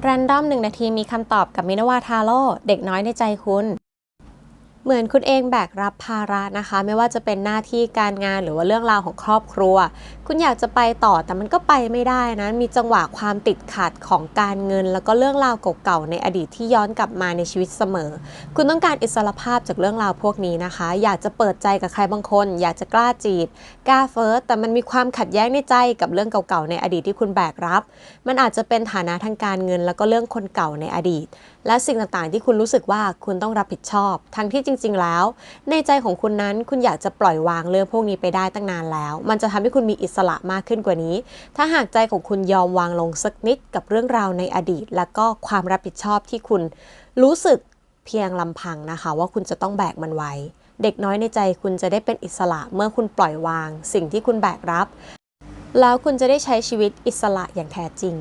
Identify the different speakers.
Speaker 1: แรนดอมหนึ่งนาทีมีคำตอบกับมินาวาทาโร่เด็กน้อยในใจคุณ เหมือนคุณเองแบกรับภาระนะคะ ไม่ว่าจะเป็นหน้าที่การงานหรือว่าเรื่องราวของครอบครัว คุณอยากจะไปต่อแต่มันก็ไปไม่ได้นะมีจังหวะความติดขัดของการเงิน แล้วก็เรื่องราวเก่าๆในอดีตที่ย้อนกลับมาในชีวิตเสมอ คุณต้องการอิสรภาพจากเรื่องราวพวกนี้นะคะ อยากจะเปิดใจกับใครบางคน อยากจะกล้าจีบกล้าเฟิร์สแต่มันมีความขัดแย้งในใจกับเรื่องเก่าๆในอดีตที่คุณแบกรับ มันอาจจะเป็นฐานะทางการเงิน แล้วก็เรื่องคนเก่าในอดีต และสิ่งต่างๆ ที่คุณรู้สึกว่าคุณต้องรับผิดชอบ ทั้งที่จริง ๆ แล้ว ในใจของคุณนั้นคุณอยากจะปล่อยวางเรื่องพวกนี้ไปได้ตั้งนานแล้ว มันจะทำให้คุณมีอิสระมากขึ้นกว่านี้ ถ้าหากใจของคุณยอมวางลงสักนิดกับเรื่องราวในอดีต และก็ความรับผิดชอบที่คุณรู้สึกเพียงลำพังนะคะ ว่าคุณจะต้องแบกมันไว้ เด็กน้อยในใจคุณจะได้เป็นอิสระเมื่อคุณปล่อยวาง สิ่งที่คุณแบกรับ แล้วคุณจะได้ใช้ชีวิตอิสระอย่างแท้จริง